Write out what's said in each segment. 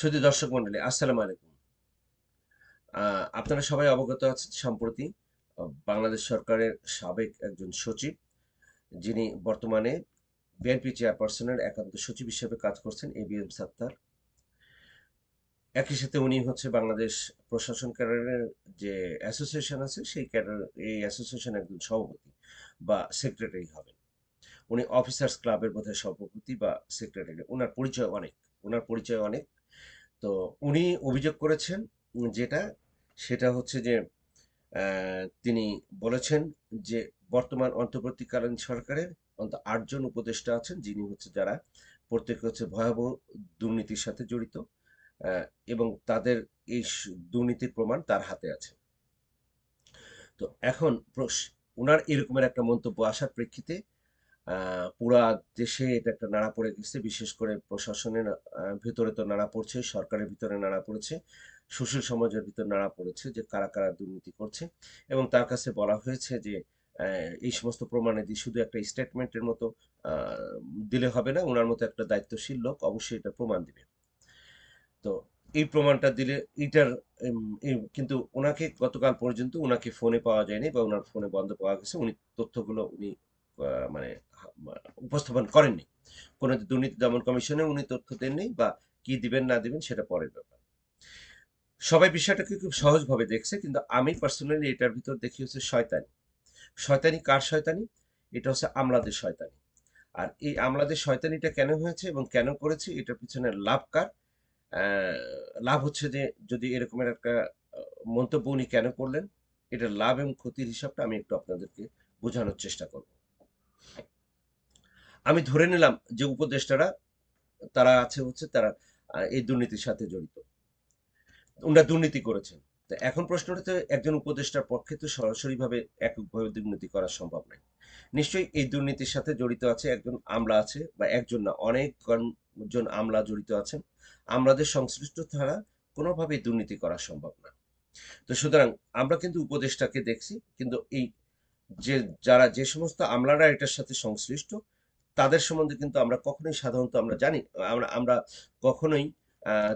শুধু দর্শক মন্ডলী, আসসালামু আলাইকুম। আপনারা সবাই অবগত আছেন সম্প্রতি বাংলাদেশ সরকারের সাবেক একজন সচিব, যিনি বর্তমানে বিএনপি চেয়ারপারসনের একান্ত সচিব হিসেবে কাজ করছেন, এ বি এম সাত্তার। একই সাথে উনি হচ্ছে বাংলাদেশ প্রশাসন ক্যাডারের যে অ্যাসোসিয়েশন আছে, সেই ক্যাডার, এই অ্যাসোসিয়েশন একজন সভাপতি বা সেক্রেটারি হবেন। উনি অফিসার্স ক্লাবের বোধহয় সভাপতি বা সেক্রেটারি। ওনার পরিচয় অনেক ওনার পরিচয় অনেক। তো উনি অভিযোগ করেছেন যেটা, সেটা হচ্ছে যে তিনি বলেছেন যে বর্তমান অন্তর্বর্তীকালীন সরকারের অন্তত আটজন উপদেষ্টা আছেন, যিনি হচ্ছে যারা প্রত্যেকে হচ্ছে ভয়াবহ দুর্নীতির সাথে জড়িত এবং তাদের এই দুর্নীতির প্রমাণ তার হাতে আছে। তো এখন ওনার এরকমের একটা মন্তব্য আসার প্রেক্ষিতে পুরা দেশে এটা একটা নাড়া পড়ে গেছে। বিশেষ করে প্রশাসনের ভিতরে তো নাড়া পড়ছে, সরকারের ভিতরে নাড়া পড়েছে সুশীল সমাজের ভিতর নাড়া পড়েছে যে কারা কারা দুর্নীতি করছে এবং তার কাছে বলা হয়েছে যে এই সমস্ত প্রমাণাদি শুধু একটা স্টেটমেন্টের মতো দিলে হবে না ওনার মতো একটা দায়িত্বশীল লোক অবশ্যই এটা প্রমাণ দিবে। তো এই প্রমাণটা দিলে এই- কিন্তু ওনাকে গতকাল পর্যন্ত ওনাকে ফোনে পাওয়া যায়নি বা ওনার ফোনে বন্ধ পাওয়া গেছে, উনি তথ্যগুলো উনি মানে উপস্থাপন করেননি। কোনো দুর্নীতি দমন কমিশনে উনি তথ্য দেননি বা কি দিবেন, না দিবেন, সেটা পরের ব্যাপার। সবাই বিষয়টাকে খুব সহজভাবে দেখছে, কিন্তু আমি পার্সোনালি এটার ভিতর দেখি হচ্ছে শয়তানি। শয়তানি কার শয়তানি? এটা হচ্ছে আমলাদের শয়তানি। আর এই আমলাদের শয়তানিটা কেন হয়েছে এবং কেন করেছে, এটার পিছনে লাভ কার? লাভ হচ্ছে যে, যদি এরকমের একটা মন্তব্য উনি কেন করলেন, এটার লাভ এবং ক্ষতির হিসাবটা আমি একটু আপনাদেরকে বোঝানোর চেষ্টা করব। আমি ধরে নিলাম যে উপদেষ্টারা তারা আছে হচ্ছে তারা এই দুর্নীতির সাথে জড়িত। ওনারা দুর্নীতি করেছেন। তো এখন প্রশ্নটা তো একজন উপদেষ্টার পক্ষে তো সরাসরিভাবে এককভাবে দুর্নীতি করা সম্ভব নয়। নিশ্চয়ই এই দুর্নীতির সাথে জড়িত আছে একজন আমলা আছে বা একজন না, অনেক জন- আমলা জড়িত আছেন। আমলাদের সংশ্লিষ্ট ছাড়া কোনোভাবেই দুর্নীতি করা সম্ভব না। তো সুতরাং আমরা কিন্তু উপদেষ্টাকে দেখছি, কিন্তু এই যে যারা যে সমস্ত আমলারা এটার সাথে সংশ্লিষ্ট তাদের সম্বন্ধে কিন্তু আমরা কখনোই সাধারণত আমরা জানি আমরা আমরা কখনোই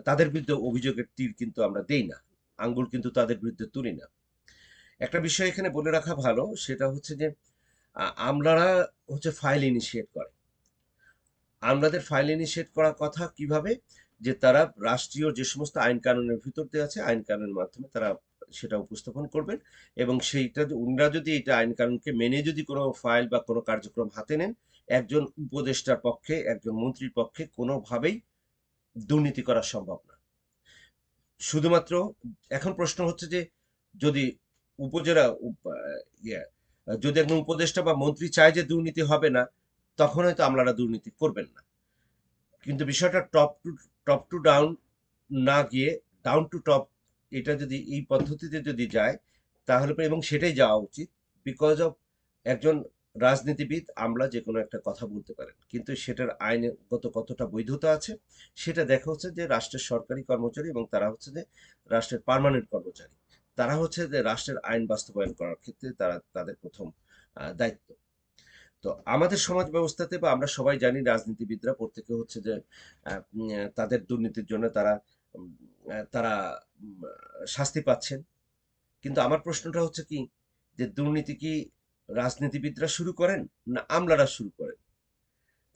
তাদের বিরুদ্ধে অভিযোগের তীর কিন্তু আমরা দেই না। আঙ্গুল কিন্তু তাদের বিরুদ্ধে তুলি না। একটা বিষয় এখানে বলে রাখা ভালো, সেটা হচ্ছে যে আমলারা হচ্ছে ফাইল ইনিশিয়েট করে। আমলাদের ফাইল ইনিশিয়েট করার কথা কীভাবে? যে তারা রাষ্ট্রীয় যে সমস্ত আইন কানুনের ভিতর দিয়ে আছে, আইন কানুনের মাধ্যমে তারা সেটা উপস্থাপন করবেন এবং সেইটা উনরা যদি এটা আইন কানুনকে মেনে যদি কোনো ফাইল বা কোনো কার্যক্রম হাতে নেন একজন উপদেষ্টার পক্ষে একজন মন্ত্রীর পক্ষে কোনোভাবেই দুর্নীতি করা সম্ভব না। শুধুমাত্র এখন প্রশ্ন হচ্ছে যে যদি উপজেলা ইয়ে, যদি একজন উপদেষ্টা বা মন্ত্রী চায় যে দুর্নীতি হবে না তখন হয়তো আমলারা দুর্নীতি করবেন না। কিন্তু বিষয়টা top to top to down না গিয়ে ডাউন টু টপ এটা যদি এই পদ্ধতিতে যদি যায় তাহলে এবং সেটাই যাওয়া উচিত বিকজ অফ একজন রাজনীতিবিদ, আমরা যে কোনো একটা কথা বলতে পারেন। কিন্তু সেটার আইনগত কতটা বৈধতা আছে, সেটা দেখা হচ্ছে যে রাষ্ট্রের সরকারি কর্মচারী এবং তারা হচ্ছে যে রাষ্ট্রের পার্মানেন্ট কর্মচারী। তারা হচ্ছে যে রাষ্ট্রের আইন বাস্তবায়ন করার ক্ষেত্রে তারা, তাদের প্রথম দায়িত্ব। তো আমাদের সমাজ ব্যবস্থাতে বা আমরা সবাই জানি রাজনীতিবিদরা প্রত্যেকে হচ্ছে যে তাদের দুর্নীতির জন্য তারা তারা শাস্তি পাচ্ছেন। কিন্তু আমার প্রশ্নটা হচ্ছে কি, যে দুর্নীতি কি রাজনীতিবিদরা শুরু করেন না আমলারা শুরু করেন?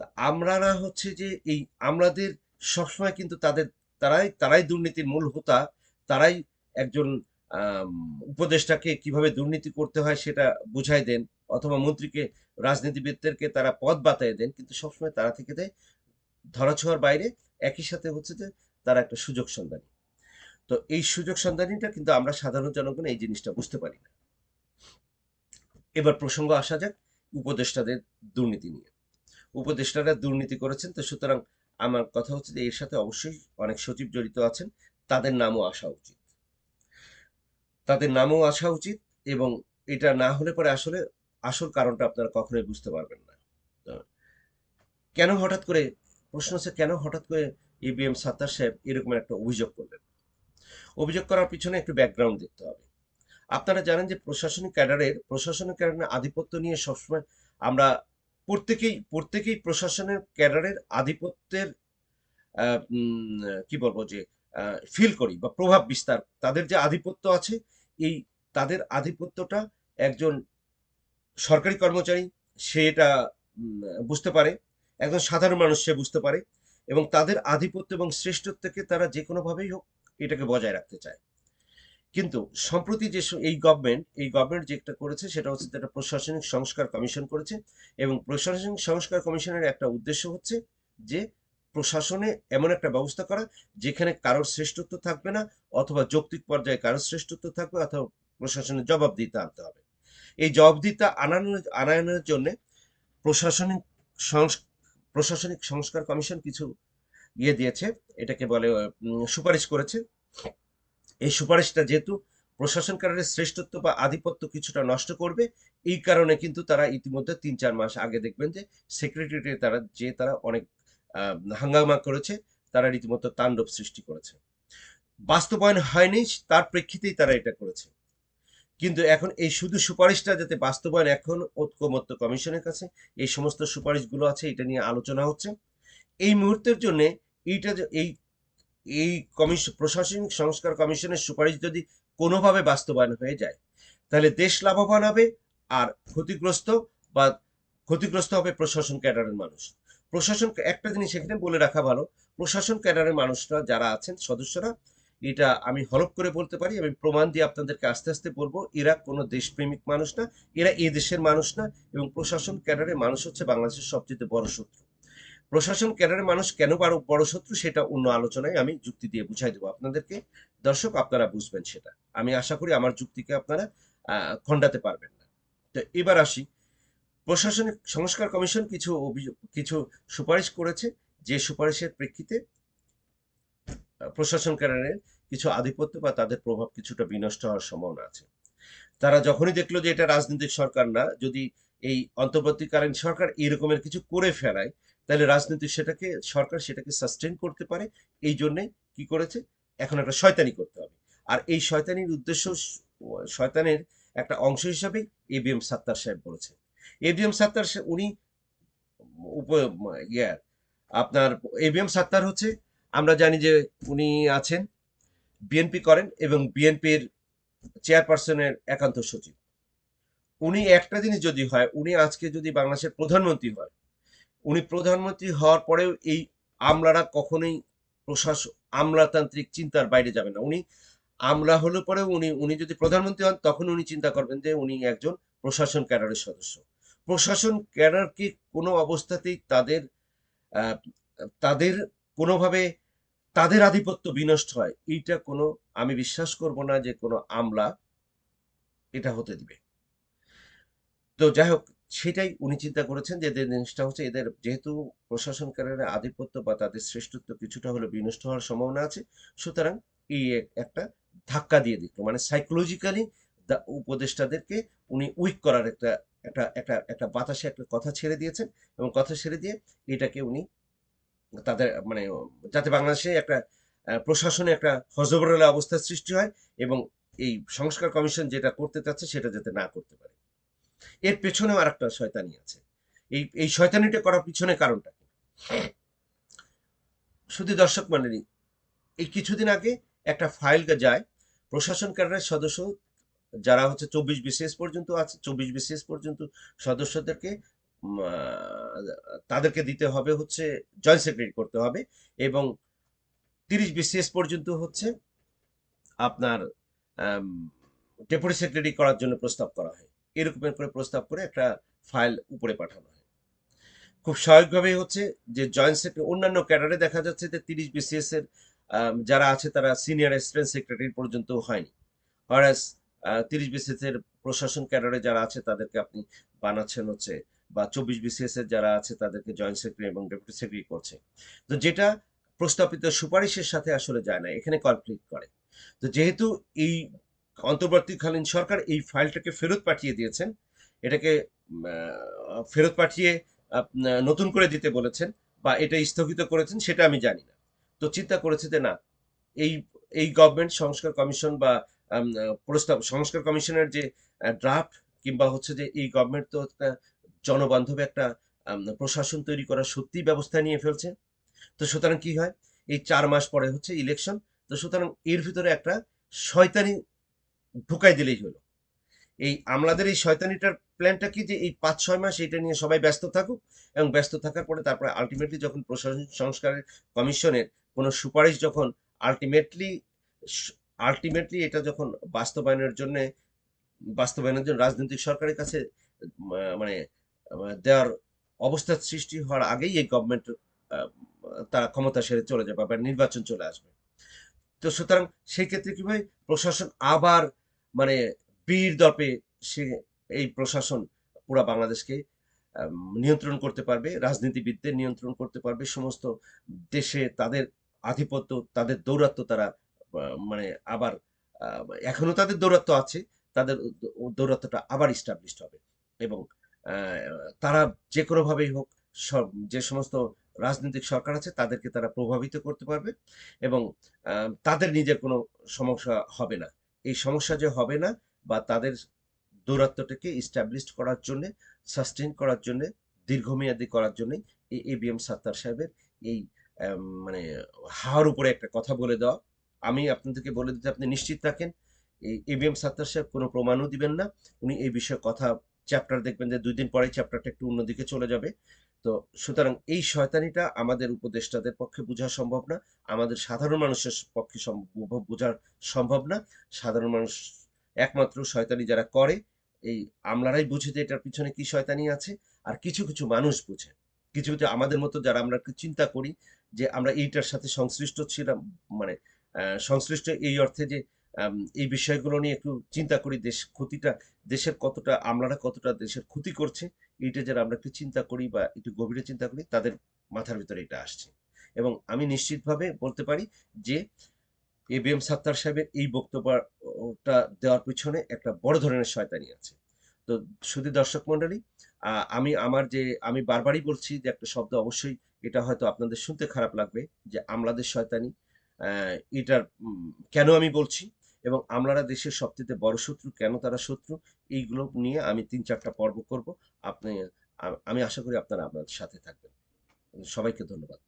তা আমলারা হচ্ছে যে এই আমলাদের সবসময় কিন্তু তাদের, তারাই তারাই দুর্নীতির মূল হোতা, তারাই একজন উপদেষ্টাকে কীভাবে দুর্নীতি করতে হয় সেটা বুঝাই দেন অথবা মন্ত্রীকে, রাজনীতিবিদদেরকে তারা পদ বাতায় দেন, কিন্তু সবসময় তারা থেকে দেয় ধরাছোঁয়ার বাইরে, একই সাথে হচ্ছে যে তারা একটা সুযোগ সন্ধানী। তো এই সুযোগ সন্ধানীটা কিন্তু আমরা সাধারণ জনগণ এই জিনিসটা বুঝতে পারি না। এবার প্রসঙ্গ আসা যাক উপদেষ্টাদের দুর্নীতি নিয়ে। উপদেষ্টারা দুর্নীতি করেছেন, তো সুতরাং আমার কথা হচ্ছে যে এর সাথে অবশ্যই অনেক সচিব জড়িত আছেন, তাদের নামও আসা উচিত। তাদের নামও আসা উচিত এবং এটা না হলে পরে আসলে আসল কারণটা আপনারা কখনোই বুঝতে পারবেন না। কেন হঠাৎ করে, প্রশ্ন হচ্ছে কেন হঠাৎ করে ইবিএম সাত্তার সাহেব এরকম একটা অভিযোগ করলেন? অভিযোগ করার পিছনে একটু ব্যাকগ্রাউন্ড দেখতে হবে। আপনারা জানেন যে প্রশাসনিক ক্যাডারের প্রশাসনিক ক্যাডারের আধিপত্য নিয়ে সবসময় আমরা প্রত্যেকেই প্রত্যেকেই প্রশাসনের ক্যাডারের আধিপত্যের কি বলব যে ফিল করি বা প্রভাব বিস্তার। তাদের যে আধিপত্য আছে, এই তাদের আধিপত্যটা একজন সরকারি কর্মচারী, সে এটা বুঝতে পারে। একজন সাধারণ মানুষ, সে বুঝতে পারে। এবং তাদের আধিপত্য এবং শ্রেষ্ঠত্বকে তারা যে কোনোভাবেই হোক, এটাকে বজায় রাখতে চায়। কিন্তু সম্প্রতি যে এই গভর্নমেন্ট এই গভর্নমেন্ট যেটা করেছে, সেটা হচ্ছে একটা প্রশাসনিক সংস্কার কমিশন করেছে এবং প্রশাসনিক সংস্কার কমিশনের একটা উদ্দেশ্য হচ্ছে যে প্রশাসনে এমন একটা ব্যবস্থা করা যেখানে কারোর শ্রেষ্ঠত্ব থাকবে না অথবা যৌক্তিক পর্যায়ে কারোর শ্রেষ্ঠত্ব থাকবে অথবা প্রশাসনের জবাবদিহিতা আনতে হবে। এই জবাবদিহিতা আনানোর আনায়নের জন্য প্রশাসনিক প্রশাসনিক সংস্কার কমিশন কিছু ইয়ে দিয়েছে, এটাকে বলে সুপারিশ করেছে। এই সুপারিশটা যেহেতু প্রশাসন কারণের শ্রেষ্ঠত্ব বা আধিপত্য কিছুটা নষ্ট করবে, এই কারণে কিন্তু তারা ইতিমধ্যে তিন চার মাস আগে দেখবেন যে সেক্রেটারিয়েটে তারা যে তারা অনেক হাঙ্গামা করেছে, তারা রীতিমতো তাণ্ডব সৃষ্টি করেছে। বাস্তবায়ন হয়নি, তার প্রেক্ষিতেই তারা এটা করেছে। কিন্তু এখন এই শুধু সুপারিশটা যাতে বাস্তবায়ন এখন ঐক্যমত্য কমিশনের কাছে, এই সমস্ত সুপারিশগুলো আছে, এটা নিয়ে আলোচনা হচ্ছে। এই মুহূর্তের জন্য এইটা এই এই কমিশন প্রশাসনিক সংস্কার কমিশনের সুপারিশ যদি কোনোভাবে বাস্তবায়ন হয়ে যায়, তাহলে দেশ লাভবান হবে আর ক্ষতিগ্রস্ত বা ক্ষতিগ্রস্ত হবে প্রশাসন ক্যাডারের মানুষ। প্রশাসন, একটা জিনিস এখানে বলে রাখা ভালো, প্রশাসন ক্যাডারের মানুষরা যারা আছেন, সদস্যরা, এটা আমি হলপ করে বলতে পারি, আমি প্রমাণ দিয়ে আপনাদেরকে আস্তে আস্তে বলব, এরা কোনো দেশপ্রেমিক মানুষ না, এরা এ দেশের মানুষ না, এবং প্রশাসন ক্যাডারের মানুষ হচ্ছে বাংলাদেশের সবচেয়ে বড় শত্রু। প্রশাসন ক্যাডারের মানুষ কেন বড় বড় শত্রু সেটা অন্য আলোচনায় আমি যুক্তি দিয়ে বুঝাই দেবো আপনাদেরকে। দর্শক, আপনারা বুঝবেন সেটা। আমি আশা করি আমার যুক্তিকে আপনারা খণ্ডাতে পারবেন না। তো এবার আসি। প্রশাসনিক সংস্কার কমিশন কিছু কিছু সুপারিশ করেছে। যে সুপারিশের প্রেক্ষিতে প্রশাসন ক্যাডারের কিছু আধিপত্য বা তাদের প্রভাব কিছুটা বিনষ্ট হওয়ার সম্ভাবনা আছে। তারা যখনই দেখল যে এটা রাজনৈতিক সরকার না, যদি এই অন্তর্বর্তীকালীন সরকার এরকমের কিছু করে ফেলায় তাহলে রাজনীতি সেটাকে, সরকার সেটাকে সাস্টেন করতে পারে, এই জন্যে কি করেছে? এখন একটা শয়তানি করতে হবে। আর এই শয়তানির উদ্দেশ্য শয়তানের একটা অংশ হিসাবেই এবিএম সাত্তার সাহেব বলেছে এবিএম সাত্তার উনি ইয়ে আপনার এবিএম সাত্তার হচ্ছে, আমরা জানি যে উনি আছেন বিএনপি করেন এবং বিএনপির চেয়ারপারসনের একান্ত সচিব। উনি একটা জিনিস যদি হয়, উনি আজকে যদি বাংলাদেশের প্রধানমন্ত্রী হয় উনি প্রধানমন্ত্রী হওয়ার পরেও এই আমলারা কখনোই প্রশাসন আমলাতান্ত্রিক চিন্তার বাইরে যাবে না। উনি আমলা হলে পরেও উনি উনি যদি প্রধানমন্ত্রী হন, তখন উনি চিন্তা করবেন যে উনি একজন প্রশাসন ক্যাডারের সদস্য। প্রশাসন ক্যাডারকে কোনো অবস্থাতেই তাদের তাদের কোনোভাবে তাদের আধিপত্য বিনষ্ট হয়, এইটা কোনো, আমি বিশ্বাস করব না যে কোনো আমলা এটা হতে দিবে। তো যাই হোক সেটাই উনি চিন্তা করেছেন যে জিনিসটা হচ্ছে এদের যেহেতু প্রশাসনকারের আধিপত্য বা তাদের শ্রেষ্ঠত্ব কিছুটা হলে বিনষ্ট হওয়ার সম্ভাবনা আছে, সুতরাং এই একটা ধাক্কা দিয়ে দিত মানে সাইকোলজিক্যালি উপদেষ্টাদেরকে উনি উইক করার একটা একটা একটা একটা বাতাসে একটা কথা ছেড়ে দিয়েছেন এবং কথা ছেড়ে দিয়ে এটাকে উনি তাদের মানে যাতে বাংলাদেশে একটা প্রশাসনে একটা হজবরল অবস্থার সৃষ্টি হয় এবং এই সংস্কার কমিশন যেটা করতে চাচ্ছে সেটা যাতে না করতে পারে। এর পেছনেও আর একটা শয়তানি আছে। এই এই শয়তানিটা করার পিছনে কারণটা কি? শুধু দর্শক মন্ডলী, এই কিছুদিন আগে একটা ফাইল যায়, প্রশাসন ক্যাডারের সদস্য, যারা হচ্ছে চব্বিশ বিসিএস পর্যন্ত আছে, চব্বিশ বিসিএস পর্যন্ত সদস্যদেরকে তাদেরকে দিতে হবে হচ্ছে, জয়েন্ট সেক্রেটারি করতে হবে, এবং তিরিশ বিসিএস পর্যন্ত হচ্ছে আপনার ডেপুটি সেক্রেটারি করার জন্য প্রস্তাব করা হয় এরকমের করে প্রস্তাব করে একটা ফাইল উপরে পাঠানো হয়। খুব স্বাভাবিকভাবেই হচ্ছে যে জয়েন্ট অন্যান্য ক্যাডারে দেখা যাচ্ছে যে তিরিশ বিসিএস এর যারা আছে তারা সিনিয়র অ্যাসিস্ট্যান্ট সেক্রেটারি পর্যন্ত হয়নি। হরাস তিরিশ বিসিএস এর প্রশাসন ক্যাডারে যারা আছে তাদেরকে আপনি বানাচ্ছেন হচ্ছে বা চব্বিশ বিসিএস এর যারা আছে তাদেরকে জয়েন্ট সেক্রেটারি এবং ডেপুটি সেক্রেটারি করছে। তো যেটা প্রস্তাবিত সুপারিশের সাথে আসলে যায় না, এখানে কনফ্লিক্ট করে। তো যেহেতু এই অন্তর্বর্তীকালীন সরকার এই ফাইলটাকে ফেরত পাঠিয়ে দিয়েছেন। এটাকে ফেরত পাঠিয়ে নতুন করে দিতে বলেছেন বা এটা স্থগিত করেছেন সেটা আমি জানি না। তো চিন্তা করেছে যে না, এই এই গভর্নমেন্ট সংস্কার কমিশন বা প্রস্তাব, সংস্কার কমিশনের যে ড্রাফট কিংবা হচ্ছে যে এই গভর্নমেন্ট তো একটা জনবান্ধব একটা প্রশাসন তৈরি করার সত্যি ব্যবস্থা নিয়ে ফেলছে। তো সুতরাং কি হয়? এই চার মাস পরে হচ্ছে ইলেকশন তো সুতরাং এর ভিতরে একটা শয়তানি ঢুকাই দিলেই হলো। এই আমলাদের এই শয়তানিটার প্ল্যানটা কি যে এই পাঁচ, ছয় মাস এটা নিয়ে সবাই ব্যস্ত থাকুক এবং ব্যস্ত থাকার পরে তারপরে আলটিমেটলি যখন প্রশাসন সংস্কারের কমিশনের কোনো সুপারিশ যখন আলটিমেটলি আলটিমেটলি এটা যখন বাস্তবায়নের জন্য বাস্তবায়নের জন্য রাজনৈতিক সরকারের কাছে মানে দেওয়ার অবস্থা সৃষ্টি হওয়ার আগেই এই গভর্নমেন্ট তারা ক্ষমতা সেরে চলে যাবে বা নির্বাচন চলে আসবে। তো সুতরাং সেই ক্ষেত্রে কি হয় প্রশাসন আবার মানে বীর দপে সে এই প্রশাসন পুরা বাংলাদেশকে নিয়ন্ত্রণ করতে পারবে, রাজনীতিবিদদের নিয়ন্ত্রণ করতে পারবে, সমস্ত দেশে তাদের আধিপত্য, তাদের দৌরাত্ম্য তারা মানে আবার এখনও তাদের দৌরাত্ম্য আছে, তাদের দৌ- দৌরাত্ম্যটা আবার ইস্টাবলিশড হবে এবং তারা যে কোনোভাবেই হোক, সব যে সমস্ত রাজনৈতিক সরকার আছে, তাদেরকে তারা প্রভাবিত করতে পারবে এবং তাদের নিজের কোনো সমস্যা হবে না। এই সমস্যা যে হবে না বা তাদের দৌরাত্ম্যটাকে ইস্টাবলিশড করার জন্য সাস্টেন করার জন্য, দীর্ঘমেয়াদী করার জন্য এই এ বি এম সাত্তার সাহেবের এই মানে হাওয়ার উপরে একটা কথা বলে দেওয়া। আমি আপনাদেরকে বলে দিতে, আপনি নিশ্চিত থাকেন, এই এ বি এম সাত্তার সাহেব কোনো প্রমাণও দিবেন না। উনি এই বিষয়ে কথা চ্যাপ্টার দেখবেন যে দুই দিন পরেই চ্যাপ্টারটা একটু অন্যদিকে চলে যাবে। তো সুতরাং এই শয়তানিটা আমাদের উপদেষ্টাদের পক্ষে বোঝা সম্ভব না, আমাদের সাধারণ মানুষের পক্ষে বোঝা সম্ভব না। সাধারণ মানুষ একমাত্র শয়তানি যারা করে, এই আমলারাই বুঝে যে এটার পিছনে কি শয়তানি আছে, আর কিছু কিছু মানুষ বুঝে। কিছু কিছু আমাদের মতো যারা আমরা একটু চিন্তা করি যে আমরা এইটার সাথে সংশ্লিষ্ট ছিলাম মানে সংশ্লিষ্ট এই অর্থে যে এই বিষয়গুলো নিয়ে একটু চিন্তা করি, দেশ ক্ষতিটা, দেশের কতটা, আমলারা কতটা দেশের ক্ষতি করছে, এইটা যারা আমরা একটু চিন্তা করি বা একটু গভীরে চিন্তা করি, তাদের মাথার ভিতরে এটা আসছে। এবং আমি নিশ্চিতভাবে বলতে পারি যে, এ বি এম সাত্তার সাহেবের এই বক্তব্যটা দেওয়ার পিছনে একটা বড় ধরনের শয়তানি আছে। তো শুধু দর্শক মন্ডলী আমি আমার যে, আমি বারবারই বলছি যে একটা শব্দ অবশ্যই, এটা হয়তো আপনাদের শুনতে খারাপ লাগবে যে আমলাদের শয়তানি এটার কেন আমি বলছি? এবং আমলারা দেশের সবচেয়ে বড় শত্রু, কেন তারা শত্রু, এইগুলো নিয়ে আমি তিন চারটা পর্ব করব। আপনি আমি আশা করি আপনারা আপনার সাথে থাকবেন। সবাইকে ধন্যবাদ।